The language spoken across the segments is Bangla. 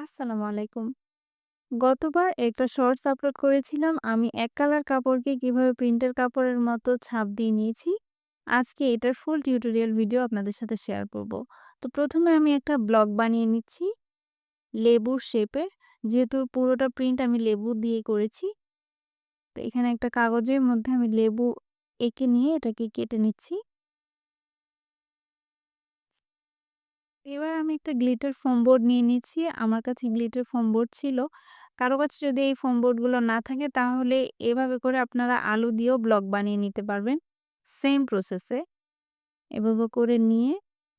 আসসালামু আলাইকুম। গতবার একটা শর্টস আপলোড করেছিলাম আমি এক কালার কাপড়কে কীভাবে প্রিন্টের কাপড়ের মতো ছাপ দিয়ে নিয়েছি। আজকে এটার ফুল টিউটোরিয়াল ভিডিও আপনাদের সাথে শেয়ার করব। তো প্রথমে আমি একটা ব্লক বানিয়ে নিচ্ছি, লেবুর শেপের। যেহেতু পুরোটা প্রিন্ট আমি লেবু দিয়ে করেছি। তো এখানে একটা কাগজের মধ্যে আমি লেবু এঁকে নিয়ে এটাকে কেটে নিচ্ছি। এবার আমি একটা গ্লিটার ফোম বোর্ড নিয়ে নিচ্ছি। আমার কাছে গ্লিটার ফোম বোর্ড ছিল। কারও কাছে যদি এই ফোম বোর্ডগুলো না থাকে, তাহলে এভাবে করে আপনারা আলু দিয়েও ব্লক বানিয়ে নিতে পারবেন। সেম প্রসেসে। এভাবে করে নিয়ে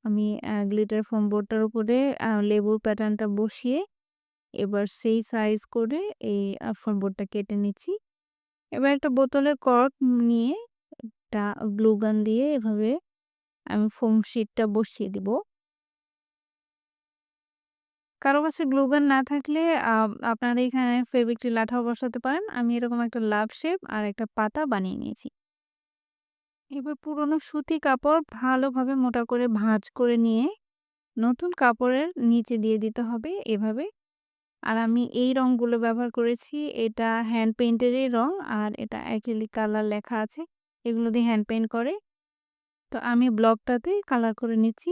আমি গ্লিটার ফোম বোর্ডটার উপরে লেবুর প্যাটার্নটা বসিয়ে এবার সেই সাইজ করে এই ফোম বোর্ডটা কেটে নিচ্ছি। এবার একটা বোতলের কর্ক নিয়ে একটা গ্লুগান দিয়ে এভাবে আমি ফোম শিটটা বসিয়ে দিব। কারও কাছে গ্লু গান না থাকলে আপনারা এখানে ফেভিক্রিল আঠাও বসাতে পারেন। আমি এরকম একটা লাভ শেপ আর একটা পাতা বানিয়ে নিয়েছি। এবার পুরনো সুতি কাপড় ভালোভাবে মোটা করে ভাঁজ করে নিয়ে নতুন কাপড়ের নিচে দিয়ে দিতে হবে এভাবে। আর আমি এই রংগুলো ব্যবহার করেছি। এটা হ্যান্ড পেন্টেরই রং আর এটা অ্যাক্রিলিক কালার লেখা আছে। এগুলো দিয়ে হ্যান্ড পেন্ট করে। তো আমি ব্লকটাতে কালার করে নিচ্ছি।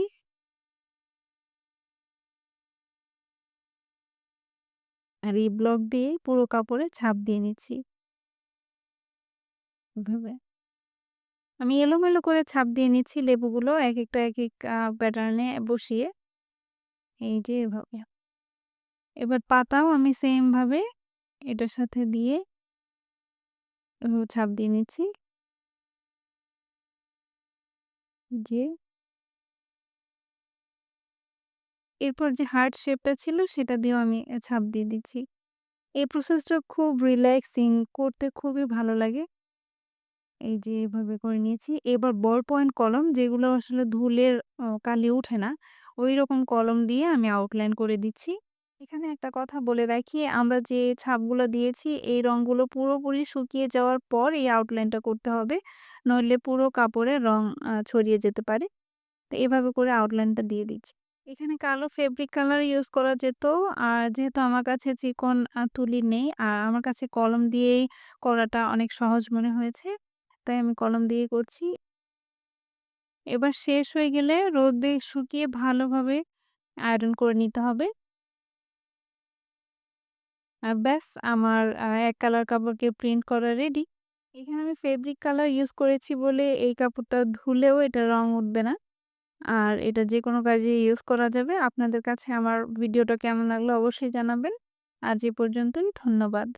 আর এই ব্লক দিয়ে পুরো কাপড়ে ছাপ দিয়ে নিচ্ছি। এভাবে। আমি এলোমেলো করে ছাপ দিয়ে নিচ্ছি লেবুগুলো এক একটা একেক, আ প্যাটার্নে বসিয়ে। এই যে এভাবে। এবার পাতাও আমি সেম ভাবে এটার সাথে দিয়ে ছাপ দিয়ে নিচ্ছি। যে এরপর যে হার্ট শেপটা ছিল সেটা দিয়েও আমি ছাপ দিয়ে দিচ্ছি। এই প্রসেসটা খুব রিল্যাক্সিং করতে খুবই ভালো লাগে। এই যে এভাবে করে নিয়েছি। এবার বল পয়েন্ট কলম যেগুলো আসলে ধুলের কালি উঠে না, ওই রকম কলম দিয়ে আমি আউটলাইন করে দিচ্ছি। এখানে একটা কথা বলে রাখি, আমরা যে ছাপগুলো দিয়েছি এই রঙগুলো পুরোপুরি শুকিয়ে যাওয়ার পর এই আউটলাইনটা করতে হবে। নইলে পুরো কাপড়ে রং ছড়িয়ে যেতে পারে। তো এভাবে করে আউটলাইনটা দিয়ে দিচ্ছি। এখানে কালো ফেব্রিক কালার ইউজ করা যেত। আর যেহেতু আমার কাছে চিকন তুলি নেই, আর আমার কাছে কলম দিয়েই করাটা অনেক সহজ মনে হয়েছে। তাই আমি কলম দিয়েই করছি। এবার শেষ হয়ে গেলে রোদে শুকিয়ে ভালোভাবে আয়রন করে নিতে হবে। আর ব্যাস আমার এক কালার কাপড়কে প্রিন্ট করা রেডি। এখানে আমি ফেব্রিক কালার ইউজ করেছি বলে এই কাপড়টা ধুলেও এটা রং উঠবে না। আর এটা যে কোনো কাজে ইউজ করা যাবে। আপনাদের কাছে আমার ভিডিওটা কেমন লাগল অবশ্যই জানাবেন। আজ এ পর্যন্তই। ধন্যবাদ।